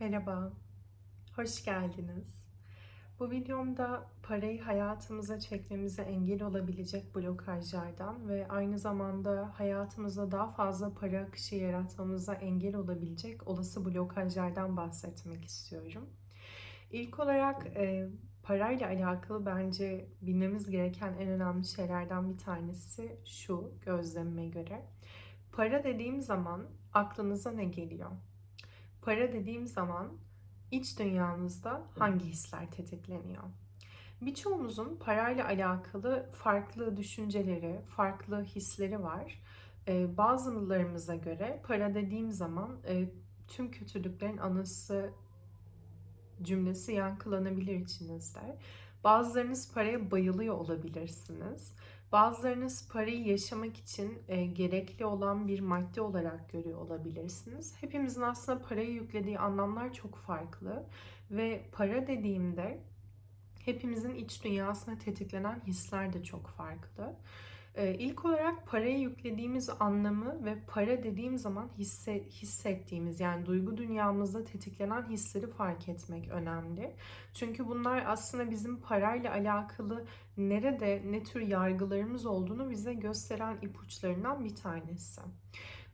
Merhaba, hoş geldiniz. Bu videomda parayı hayatımıza çekmemize engel olabilecek blokajlardan ve aynı zamanda hayatımızda daha fazla para akışı yaratmamıza engel olabilecek olası blokajlardan bahsetmek istiyorum. İlk olarak e, parayla alakalı bence bilmemiz gereken en önemli şeylerden bir tanesi şu gözlemime göre. Para dediğim zaman aklınıza ne geliyor? Para dediğim zaman iç dünyamızda hangi hisler tetikleniyor? Birçoğumuzun parayla alakalı farklı düşünceleri, farklı hisleri var. Ee, bazılarımıza göre para dediğim zaman e, tüm kötülüklerin anısı cümlesi yankılanabilir içinizde. Bazılarınız paraya bayılıyor olabilirsiniz. Bazılarınız parayı yaşamak için e, gerekli olan bir madde olarak görüyor olabilirsiniz. Hepimizin aslında parayı yüklediği anlamlar çok farklı ve para dediğimde hepimizin iç dünyasına tetiklenen hisler de çok farklı. Ee, ilk olarak paraya yüklediğimiz anlamı ve para dediğim zaman hisse, hissettiğimiz yani duygu dünyamızda tetiklenen hisleri fark etmek önemli. Çünkü bunlar aslında bizim parayla alakalı nerede ne tür yargılarımız olduğunu bize gösteren ipuçlarından bir tanesi.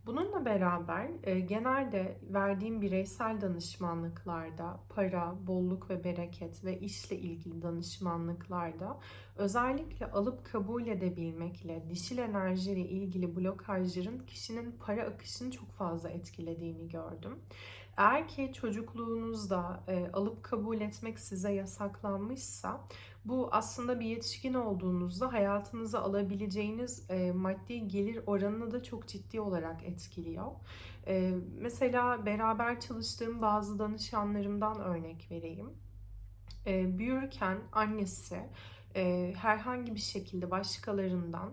Bununla beraber e, genelde verdiğim bireysel danışmanlıklarda para, bolluk ve bereket ve işle ilgili danışmanlıklarda özellikle alıp kabul edebilmekle, dişil enerjiyle ilgili blokajların kişinin para akışını çok fazla etkilediğini gördüm. Eğer ki çocukluğunuzda e, alıp kabul etmek size yasaklanmışsa bu aslında bir yetişkin olduğunuzda hayatınıza alabileceğiniz e, maddi gelir oranını da çok ciddi olarak etkiliyor. E, mesela beraber çalıştığım bazı danışanlarımdan örnek vereyim. E, büyürken annesi e, herhangi bir şekilde başkalarından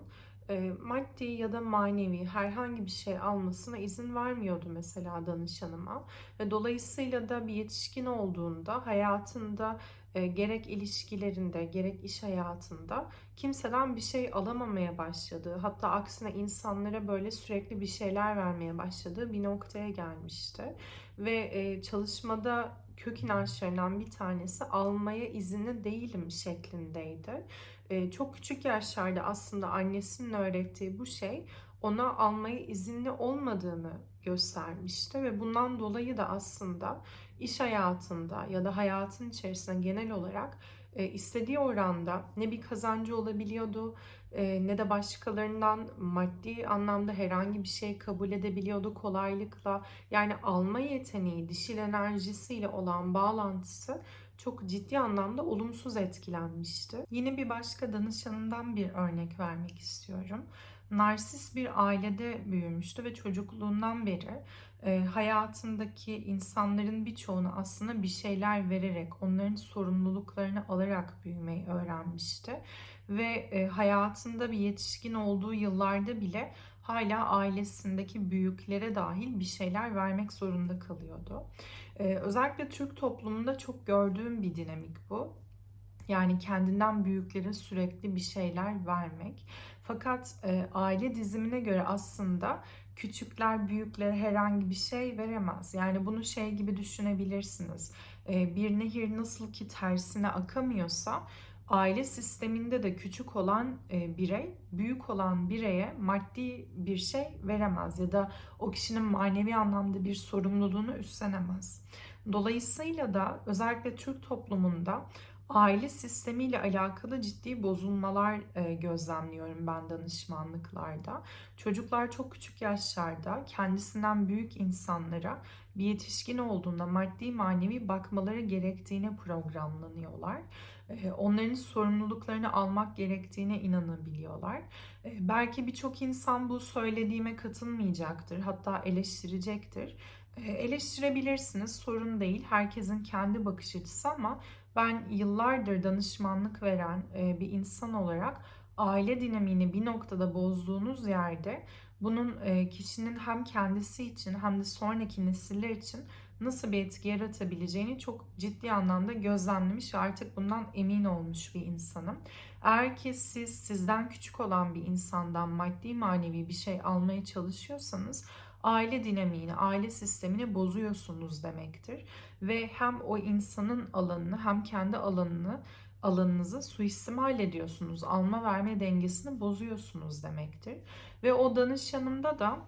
e, maddi ya da manevi herhangi bir şey almasına izin vermiyordu mesela danışanıma ve dolayısıyla da bir yetişkin olduğunda hayatında e, gerek ilişkilerinde gerek iş hayatında kimseden bir şey alamamaya başladığı hatta aksine insanlara böyle sürekli bir şeyler vermeye başladığı bir noktaya gelmişti ve e, çalışmada kök inançlarından bir tanesi almaya izinli değilim şeklindeydi. Ee, çok küçük yaşlarda aslında annesinin öğrettiği bu şey ona almaya izinli olmadığını göstermişti ve bundan dolayı da aslında iş hayatında ya da hayatın içerisinde genel olarak e, istediği oranda ne bir kazancı olabiliyordu e, ne de başkalarından maddi anlamda herhangi bir şey kabul edebiliyordu kolaylıkla. Yani alma yeteneği, dişil enerjisiyle olan bağlantısı çok ciddi anlamda olumsuz etkilenmişti. Yine bir başka danışanından bir örnek vermek istiyorum. Narsist bir ailede büyümüştü ve çocukluğundan beri e, hayatındaki insanların birçoğunu aslında bir şeyler vererek, onların sorumluluklarını alarak büyümeyi öğrenmişti. Ve e, hayatında bir yetişkin olduğu yıllarda bile hala ailesindeki büyüklere dahil bir şeyler vermek zorunda kalıyordu. Ee, özellikle Türk toplumunda çok gördüğüm bir dinamik bu. Yani kendinden büyüklere sürekli bir şeyler vermek. Fakat e, aile dizimine göre aslında küçükler büyüklere herhangi bir şey veremez. Yani bunu şey gibi düşünebilirsiniz. E, bir nehir nasıl ki tersine akamıyorsa aile sisteminde de küçük olan e, birey büyük olan bireye maddi bir şey veremez ya da o kişinin manevi anlamda bir sorumluluğunu üstlenemez. Dolayısıyla da özellikle Türk toplumunda aile sistemiyle alakalı ciddi bozulmalar e, gözlemliyorum ben danışmanlıklarda. Çocuklar çok küçük yaşlarda kendisinden büyük insanlara bir yetişkin olduğunda maddi manevi bakmaları gerektiğine programlanıyorlar. E, onların sorumluluklarını almak gerektiğine inanabiliyorlar. E, belki birçok insan bu söylediğime katılmayacaktır, hatta eleştirecektir. Eleştirebilirsiniz, sorun değil. Herkesin kendi bakış açısı ama ben yıllardır danışmanlık veren e, bir insan olarak aile dinamiğini bir noktada bozduğunuz yerde bunun e, kişinin hem kendisi için hem de sonraki nesiller için nasıl bir etki yaratabileceğini çok ciddi anlamda gözlemlemiş ve artık bundan emin olmuş bir insanım. Eğer ki siz sizden küçük olan bir insandan maddi manevi bir şey almaya çalışıyorsanız aile dinamiğini, aile sistemini bozuyorsunuz demektir. Ve hem o insanın alanını hem kendi alanını alanınızı suistimal ediyorsunuz. Alma verme dengesini bozuyorsunuz demektir. Ve o danışanımda da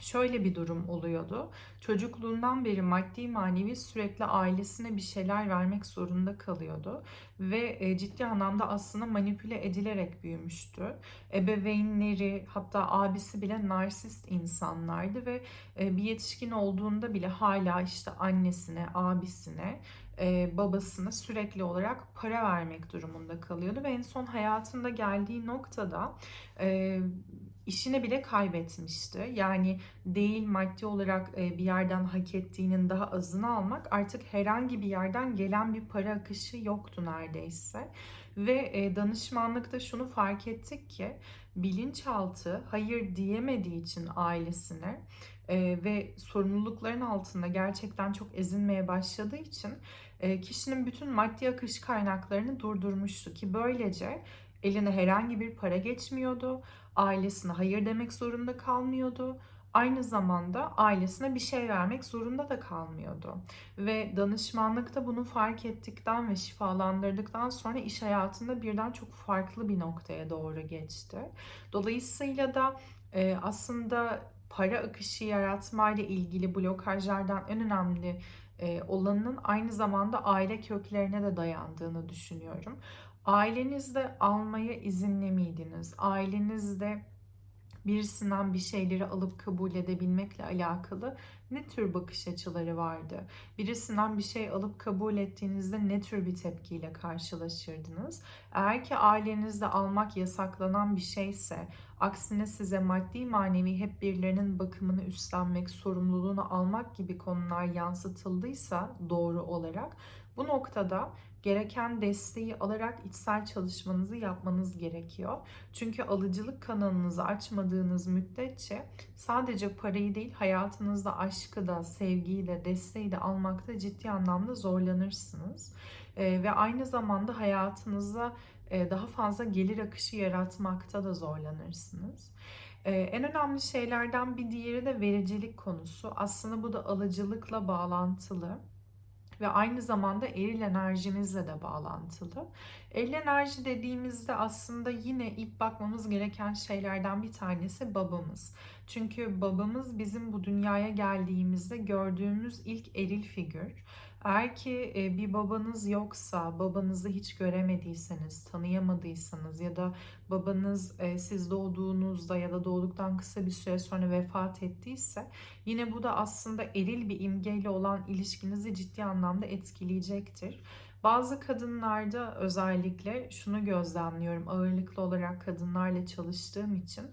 şöyle bir durum oluyordu. Çocukluğundan beri maddi manevi sürekli ailesine bir şeyler vermek zorunda kalıyordu ve e, ciddi anlamda aslında manipüle edilerek büyümüştü. Ebeveynleri hatta abisi bile narsist insanlardı ve e, bir yetişkin olduğunda bile hala işte annesine, abisine e, babasına sürekli olarak para vermek durumunda kalıyordu ve en son hayatında geldiği noktada işini bile kaybetmişti. Yani değil maddi olarak e, bir yerden hak ettiğinin daha azını almak artık herhangi bir yerden gelen bir para akışı yoktu neredeyse. Ve e, danışmanlıkta şunu fark ettik ki bilinçaltı hayır diyemediği için ailesine e, ve sorumlulukların altında gerçekten çok ezilmeye başladığı için kişinin bütün maddi akış kaynaklarını durdurmuştu ki böylece eline herhangi bir para geçmiyordu ailesine hayır demek zorunda kalmıyordu. Aynı zamanda ailesine bir şey vermek zorunda da kalmıyordu. Ve danışmanlıkta bunu fark ettikten ve şifalandırdıktan sonra iş hayatında birden çok farklı bir noktaya doğru geçti. Dolayısıyla da e, aslında para akışı yaratmayla ilgili blokajlardan en önemli e, olanın aynı zamanda aile köklerine de dayandığını düşünüyorum. Ailenizde almaya izinli miydiniz? Ailenizde birisinden bir şeyleri alıp kabul edebilmekle alakalı ne tür bakış açıları vardı? Birisinden bir şey alıp kabul ettiğinizde ne tür bir tepkiyle karşılaşırdınız? Eğer ki ailenizde almak yasaklanan bir şeyse, aksine size maddi manevi hep birilerinin bakımını üstlenmek, sorumluluğunu almak gibi konular yansıtıldıysa doğru olarak bu noktada gereken desteği alarak içsel çalışmanızı yapmanız gerekiyor. Çünkü alıcılık kanalınızı açmadığınız müddetçe sadece parayı değil hayatınızda aşkı da, sevgiyi de, desteği de almakta ciddi anlamda zorlanırsınız. Ee, ve aynı zamanda hayatınıza e, daha fazla gelir akışı yaratmakta da zorlanırsınız. Ee, en önemli şeylerden bir diğeri de vericilik konusu. Aslında bu da alıcılıkla bağlantılı ve aynı zamanda eril enerjimizle de bağlantılı. Eril enerji dediğimizde aslında yine ilk bakmamız gereken şeylerden bir tanesi babamız. Çünkü babamız bizim bu dünyaya geldiğimizde gördüğümüz ilk eril figür. Eğer ki e, bir babanız yoksa, babanızı hiç göremediyseniz, tanıyamadıysanız ya da babanız e, siz doğduğunuzda ya da doğduktan kısa bir süre sonra vefat ettiyse yine bu da aslında eril bir imgeyle olan ilişkinizi ciddi anlamda etkileyecektir. Bazı kadınlarda özellikle şunu gözlemliyorum ağırlıklı olarak kadınlarla çalıştığım için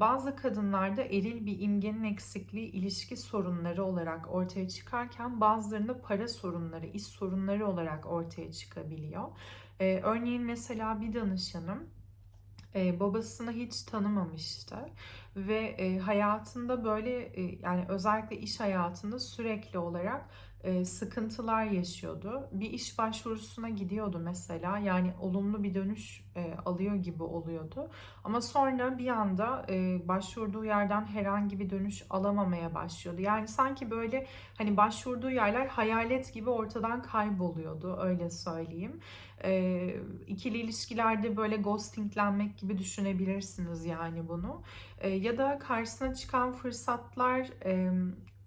bazı kadınlarda eril bir imgenin eksikliği ilişki sorunları olarak ortaya çıkarken bazılarında para sorunları, iş sorunları olarak ortaya çıkabiliyor. E, örneğin mesela bir danışanım e, babasını hiç tanımamıştı ve hayatında böyle yani özellikle iş hayatında sürekli olarak e, sıkıntılar yaşıyordu. Bir iş başvurusuna gidiyordu mesela. Yani olumlu bir dönüş e, alıyor gibi oluyordu. Ama sonra bir anda e, başvurduğu yerden herhangi bir dönüş alamamaya başlıyordu. Yani sanki böyle hani başvurduğu yerler hayalet gibi ortadan kayboluyordu öyle söyleyeyim. İkili ilişkilerde böyle ghostinglenmek gibi düşünebilirsiniz yani bunu. Ya da karşısına çıkan fırsatlar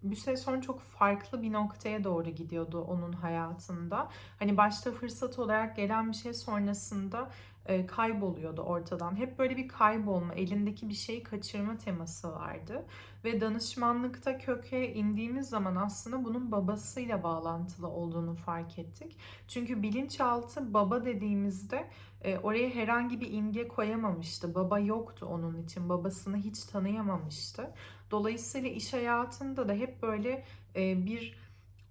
bir süre sonra çok farklı bir noktaya doğru gidiyordu onun hayatında. Hani başta fırsat olarak gelen bir şey sonrasında e, kayboluyordu ortadan. Hep böyle bir kaybolma, elindeki bir şeyi kaçırma teması vardı. Ve danışmanlıkta köke indiğimiz zaman aslında bunun babasıyla bağlantılı olduğunu fark ettik. Çünkü bilinçaltı baba dediğimizde e, oraya herhangi bir imge koyamamıştı. Baba yoktu onun için. Babasını hiç tanıyamamıştı. Dolayısıyla iş hayatında da hep böyle e, bir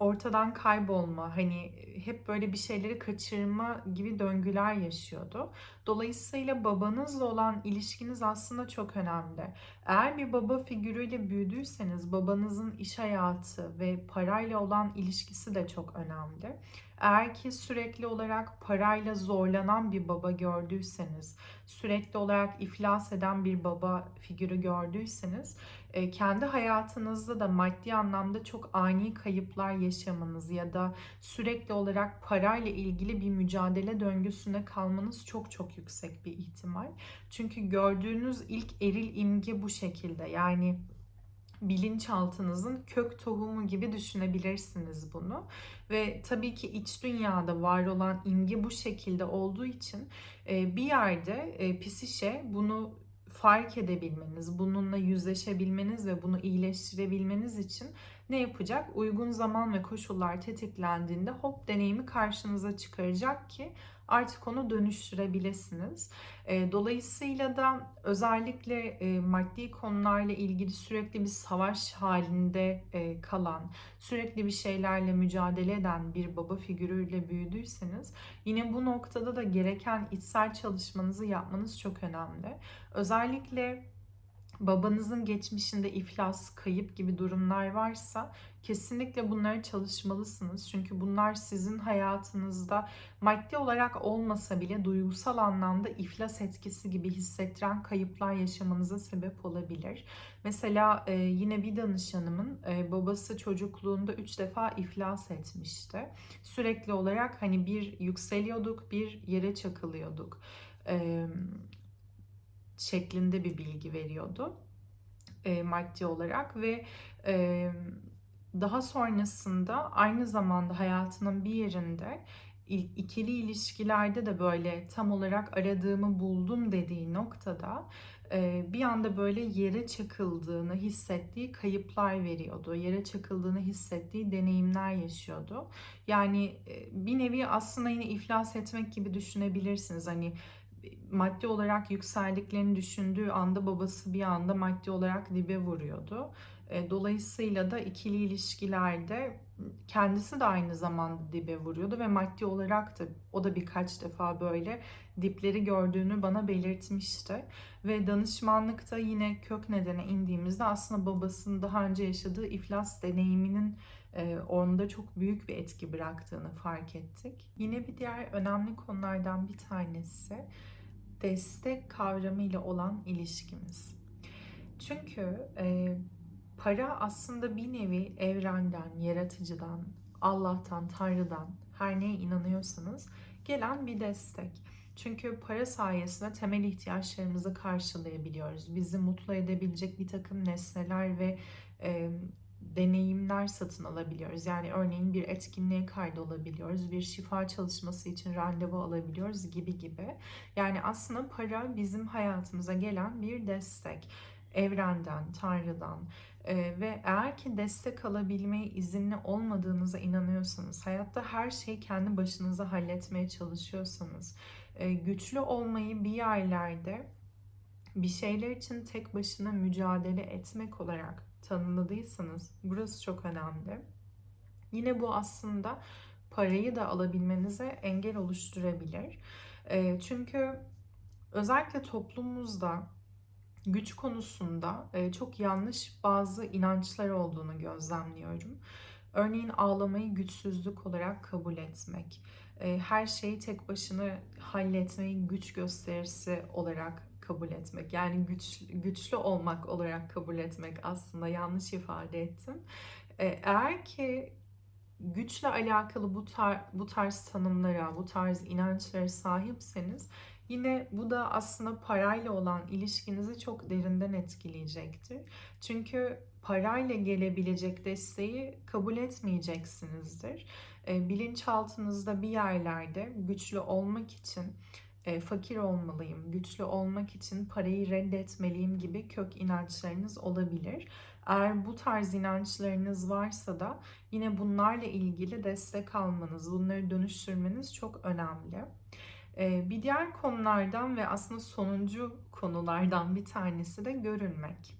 ortadan kaybolma, hani hep böyle bir şeyleri kaçırma gibi döngüler yaşıyordu. Dolayısıyla babanızla olan ilişkiniz aslında çok önemli. Eğer bir baba figürüyle büyüdüyseniz babanızın iş hayatı ve parayla olan ilişkisi de çok önemli. Eğer ki sürekli olarak parayla zorlanan bir baba gördüyseniz, sürekli olarak iflas eden bir baba figürü gördüyseniz kendi hayatınızda da maddi anlamda çok ani kayıplar yaşamanız ya da sürekli olarak parayla ilgili bir mücadele döngüsünde kalmanız çok çok yüksek bir ihtimal. Çünkü gördüğünüz ilk eril imge bu şekilde. Yani bilinçaltınızın kök tohumu gibi düşünebilirsiniz bunu. Ve tabii ki iç dünyada var olan imge bu şekilde olduğu için e, bir yerde e, psişe bunu fark edebilmeniz, bununla yüzleşebilmeniz ve bunu iyileştirebilmeniz için ne yapacak? Uygun zaman ve koşullar tetiklendiğinde hop deneyimi karşınıza çıkaracak ki artık onu dönüştürebilirsiniz. E, dolayısıyla da özellikle e, maddi konularla ilgili sürekli bir savaş halinde e, kalan, sürekli bir şeylerle mücadele eden bir baba figürüyle büyüdüyseniz yine bu noktada da gereken içsel çalışmanızı yapmanız çok önemli. Özellikle babanızın geçmişinde iflas, kayıp gibi durumlar varsa kesinlikle bunları çalışmalısınız. Çünkü bunlar sizin hayatınızda maddi olarak olmasa bile duygusal anlamda iflas etkisi gibi hissettiren kayıplar yaşamanıza sebep olabilir. Mesela e, yine bir danışanımın e, babası çocukluğunda 3 defa iflas etmişti. Sürekli olarak hani bir yükseliyorduk, bir yere çakılıyorduk. E, şeklinde bir bilgi veriyordu e, maddi olarak ve e, daha sonrasında aynı zamanda hayatının bir yerinde ikili ilişkilerde de böyle tam olarak aradığımı buldum dediği noktada e, bir anda böyle yere çakıldığını hissettiği kayıplar veriyordu. Yere çakıldığını hissettiği deneyimler yaşıyordu. Yani e, bir nevi aslında yine iflas etmek gibi düşünebilirsiniz. Hani maddi olarak yükseldiklerini düşündüğü anda babası bir anda maddi olarak dibe vuruyordu. E, dolayısıyla da ikili ilişkilerde kendisi de aynı zamanda dibe vuruyordu ve maddi olarak da o da birkaç defa böyle dipleri gördüğünü bana belirtmişti. Ve danışmanlıkta yine kök nedene indiğimizde aslında babasının daha önce yaşadığı iflas deneyiminin onda çok büyük bir etki bıraktığını fark ettik. Yine bir diğer önemli konulardan bir tanesi destek kavramı ile olan ilişkimiz. Çünkü e, para aslında bir nevi evrenden, yaratıcıdan, Allah'tan, Tanrı'dan her neye inanıyorsanız gelen bir destek. Çünkü para sayesinde temel ihtiyaçlarımızı karşılayabiliyoruz. Bizi mutlu edebilecek bir takım nesneler ve e, deneyimler satın alabiliyoruz. Yani örneğin bir etkinliğe kaydolabiliyoruz, bir şifa çalışması için randevu alabiliyoruz gibi gibi. Yani aslında para bizim hayatımıza gelen bir destek. Evrenden, Tanrı'dan ee, ve eğer ki destek alabilmeye izinli olmadığınıza inanıyorsanız, hayatta her şeyi kendi başınıza halletmeye çalışıyorsanız, e, güçlü olmayı bir yerlerde bir şeyler için tek başına mücadele etmek olarak tanımladıysanız burası çok önemli. Yine bu aslında parayı da alabilmenize engel oluşturabilir. E, çünkü özellikle toplumumuzda güç konusunda e, çok yanlış bazı inançlar olduğunu gözlemliyorum. Örneğin ağlamayı güçsüzlük olarak kabul etmek, e, her şeyi tek başına halletmeyi güç gösterisi olarak kabul etmek. Yani güç, güçlü olmak olarak kabul etmek aslında yanlış ifade ettim. Ee, eğer ki güçle alakalı bu, tar bu tarz tanımlara, bu tarz inançlara sahipseniz yine bu da aslında parayla olan ilişkinizi çok derinden etkileyecektir. Çünkü parayla gelebilecek desteği kabul etmeyeceksinizdir. Bilinçaltınızda bir yerlerde güçlü olmak için e, fakir olmalıyım, güçlü olmak için parayı reddetmeliyim gibi kök inançlarınız olabilir. Eğer bu tarz inançlarınız varsa da yine bunlarla ilgili destek almanız, bunları dönüştürmeniz çok önemli. E, bir diğer konulardan ve aslında sonuncu konulardan bir tanesi de görünmek.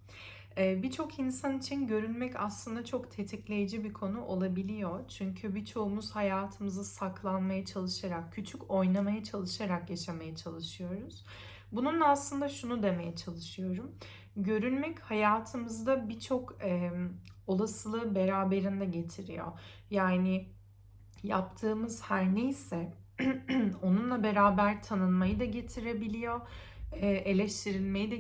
Birçok insan için görünmek aslında çok tetikleyici bir konu olabiliyor. Çünkü birçoğumuz hayatımızı saklanmaya çalışarak, küçük oynamaya çalışarak yaşamaya çalışıyoruz. Bununla aslında şunu demeye çalışıyorum. Görünmek hayatımızda birçok e, olasılığı beraberinde getiriyor. Yani yaptığımız her neyse onunla beraber tanınmayı da getirebiliyor eleştirilmeyi de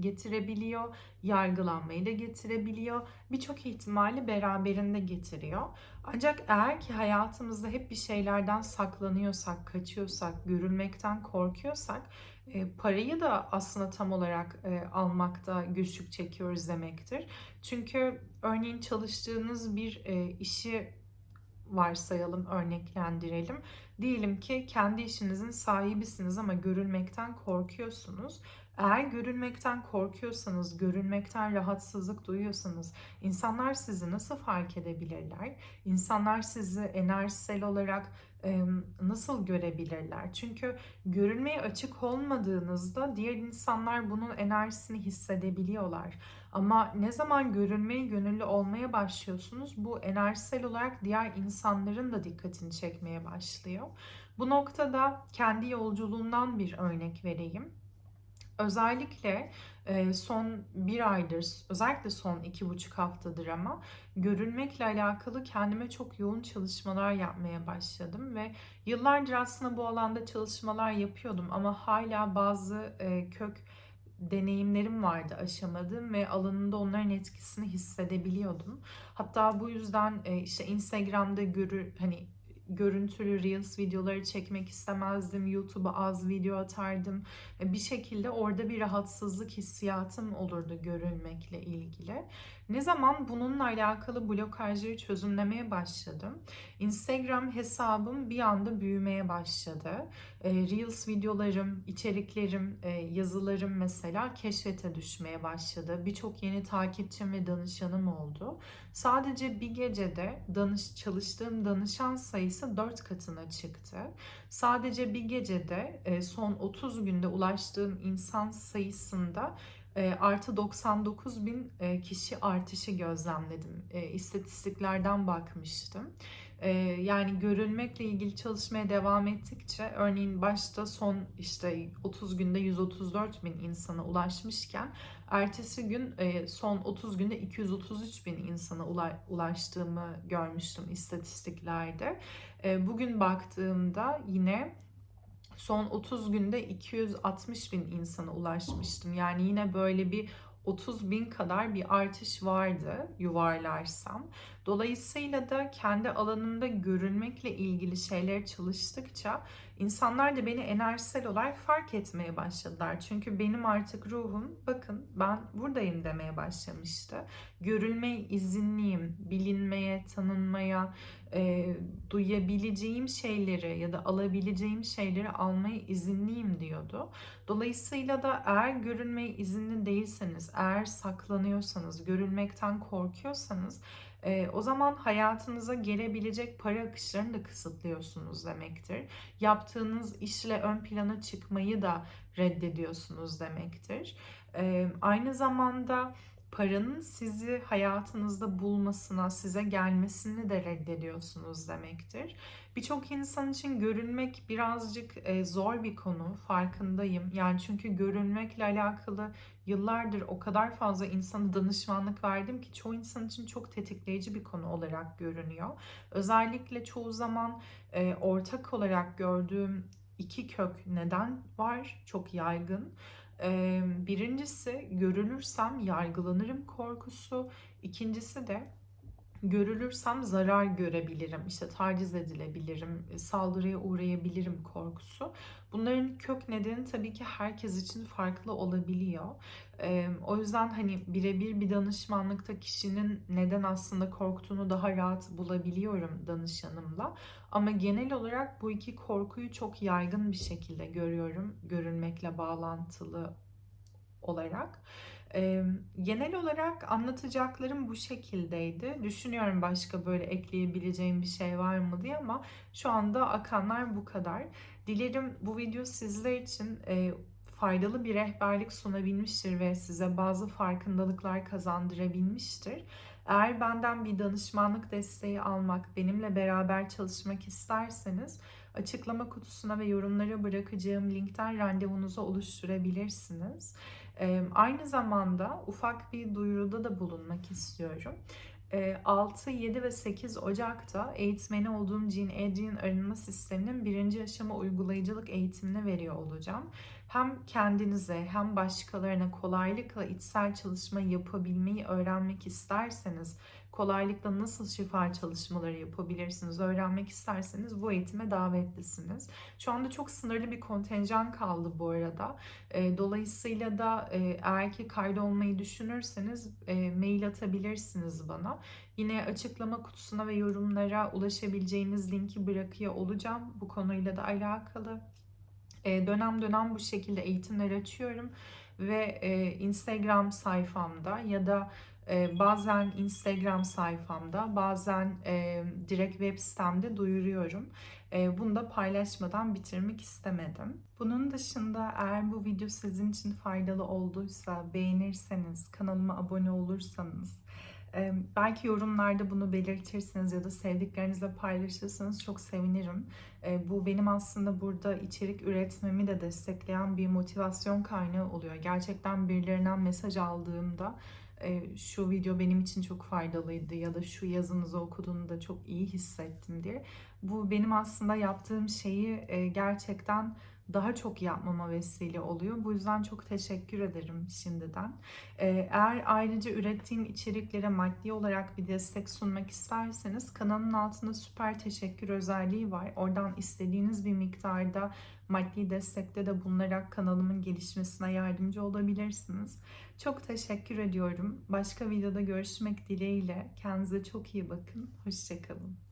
getirebiliyor, yargılanmayı da getirebiliyor. Birçok ihtimali beraberinde getiriyor. Ancak eğer ki hayatımızda hep bir şeylerden saklanıyorsak, kaçıyorsak, görülmekten korkuyorsak e, parayı da aslında tam olarak e, almakta güçlük çekiyoruz demektir. Çünkü örneğin çalıştığınız bir e, işi varsayalım, örneklendirelim. Diyelim ki kendi işinizin sahibisiniz ama görülmekten korkuyorsunuz. Eğer görülmekten korkuyorsanız, görülmekten rahatsızlık duyuyorsanız insanlar sizi nasıl fark edebilirler? İnsanlar sizi enerjisel olarak nasıl görebilirler? Çünkü görülmeye açık olmadığınızda diğer insanlar bunun enerjisini hissedebiliyorlar. Ama ne zaman görülmeye gönüllü olmaya başlıyorsunuz bu enerjisel olarak diğer insanların da dikkatini çekmeye başlıyor. Bu noktada kendi yolculuğumdan bir örnek vereyim. Özellikle e, son bir aydır, özellikle son iki buçuk haftadır ama görünmekle alakalı kendime çok yoğun çalışmalar yapmaya başladım ve yıllardır aslında bu alanda çalışmalar yapıyordum ama hala bazı e, kök deneyimlerim vardı aşamadığım ve alanında onların etkisini hissedebiliyordum. Hatta bu yüzden e, işte Instagram'da görü hani görüntülü Reels videoları çekmek istemezdim. YouTube'a az video atardım. Bir şekilde orada bir rahatsızlık hissiyatım olurdu görülmekle ilgili. Ne zaman bununla alakalı blokajları çözümlemeye başladım. Instagram hesabım bir anda büyümeye başladı. Reels videolarım, içeriklerim, yazılarım mesela keşfete düşmeye başladı. Birçok yeni takipçim ve danışanım oldu. Sadece bir gecede danış çalıştığım danışan sayısı 4 katına çıktı. Sadece bir gecede son 30 günde ulaştığım insan sayısında artı 99 bin kişi artışı gözlemledim. İstatistiklerden bakmıştım. Yani görülmekle ilgili çalışmaya devam ettikçe örneğin başta son işte 30 günde 134 bin insana ulaşmışken ertesi gün son 30 günde 233 bin insana ulaştığımı görmüştüm istatistiklerde. Bugün baktığımda yine son 30 günde 260 bin insana ulaşmıştım. Yani yine böyle bir 30 bin kadar bir artış vardı yuvarlarsam. Dolayısıyla da kendi alanımda görünmekle ilgili şeyler çalıştıkça insanlar da beni enerjisel olarak fark etmeye başladılar. Çünkü benim artık ruhum bakın ben buradayım demeye başlamıştı. Görülmeye izinliyim, bilinmeye, tanınmaya, e, duyabileceğim şeyleri ya da alabileceğim şeyleri almaya izinliyim diyordu. Dolayısıyla da eğer görünmeye izinli değilseniz, eğer saklanıyorsanız, görülmekten korkuyorsanız e, o zaman hayatınıza gelebilecek para akışlarını da kısıtlıyorsunuz demektir. Yaptığınız işle ön plana çıkmayı da reddediyorsunuz demektir. E, aynı zamanda paranın sizi hayatınızda bulmasına, size gelmesini de reddediyorsunuz demektir. Birçok insan için görünmek birazcık e, zor bir konu, farkındayım. Yani çünkü görünmekle alakalı yıllardır o kadar fazla insana danışmanlık verdim ki çoğu insan için çok tetikleyici bir konu olarak görünüyor. Özellikle çoğu zaman e, ortak olarak gördüğüm iki kök neden var, çok yaygın. Birincisi görülürsem yargılanırım korkusu. İkincisi de görülürsem zarar görebilirim, işte taciz edilebilirim, saldırıya uğrayabilirim korkusu. Bunların kök nedeni tabii ki herkes için farklı olabiliyor. o yüzden hani birebir bir danışmanlıkta kişinin neden aslında korktuğunu daha rahat bulabiliyorum danışanımla. Ama genel olarak bu iki korkuyu çok yaygın bir şekilde görüyorum görülmekle bağlantılı olarak. E, genel olarak anlatacaklarım bu şekildeydi. Düşünüyorum başka böyle ekleyebileceğim bir şey var mı diye ama şu anda akanlar bu kadar. Dilerim bu video sizler için e, faydalı bir rehberlik sunabilmiştir ve size bazı farkındalıklar kazandırabilmiştir. Eğer benden bir danışmanlık desteği almak, benimle beraber çalışmak isterseniz açıklama kutusuna ve yorumlara bırakacağım linkten randevunuzu oluşturabilirsiniz. Aynı zamanda ufak bir duyuruda da bulunmak istiyorum. Ee, 6, 7 ve 8 Ocak'ta eğitmeni olduğum Gene Adrian arınma sisteminin birinci aşama uygulayıcılık eğitimini veriyor olacağım. Hem kendinize hem başkalarına kolaylıkla içsel çalışma yapabilmeyi öğrenmek isterseniz, kolaylıkla nasıl şifa çalışmaları yapabilirsiniz öğrenmek isterseniz bu eğitime davetlisiniz. Şu anda çok sınırlı bir kontenjan kaldı bu arada. E, Dolayısıyla da e, eğer ki kaydolmayı düşünürseniz e, mail atabilirsiniz bana. Yine açıklama kutusuna ve yorumlara ulaşabileceğiniz linki bırakıyor olacağım bu konuyla da alakalı. E, Dönem dönem bu şekilde eğitimler açıyorum ve Instagram sayfamda ya da e, bazen Instagram sayfamda, bazen direkt web sitemde duyuruyorum. E, bunu da paylaşmadan bitirmek istemedim. Bunun dışında eğer bu video sizin için faydalı olduysa, beğenirseniz, kanalıma abone olursanız, belki yorumlarda bunu belirtirsiniz ya da sevdiklerinizle paylaşırsanız çok sevinirim. E, bu benim aslında burada içerik üretmemi de destekleyen bir motivasyon kaynağı oluyor. Gerçekten birilerinden mesaj aldığımda e, şu video benim için çok faydalıydı ya da şu yazınızı okuduğumda çok iyi hissettim diye. Bu benim aslında yaptığım şeyi e, gerçekten daha çok yapmama vesile oluyor. Bu yüzden çok teşekkür ederim şimdiden. E, eğer ayrıca ürettiğim içeriklere maddi olarak bir destek sunmak isterseniz kanalın altında süper teşekkür özelliği var. Oradan istediğiniz bir miktarda maddi destekte de bulunarak kanalımın gelişmesine yardımcı olabilirsiniz. Çok teşekkür ediyorum. Başka videoda görüşmek dileğiyle. Kendinize çok iyi bakın. Hoşçakalın.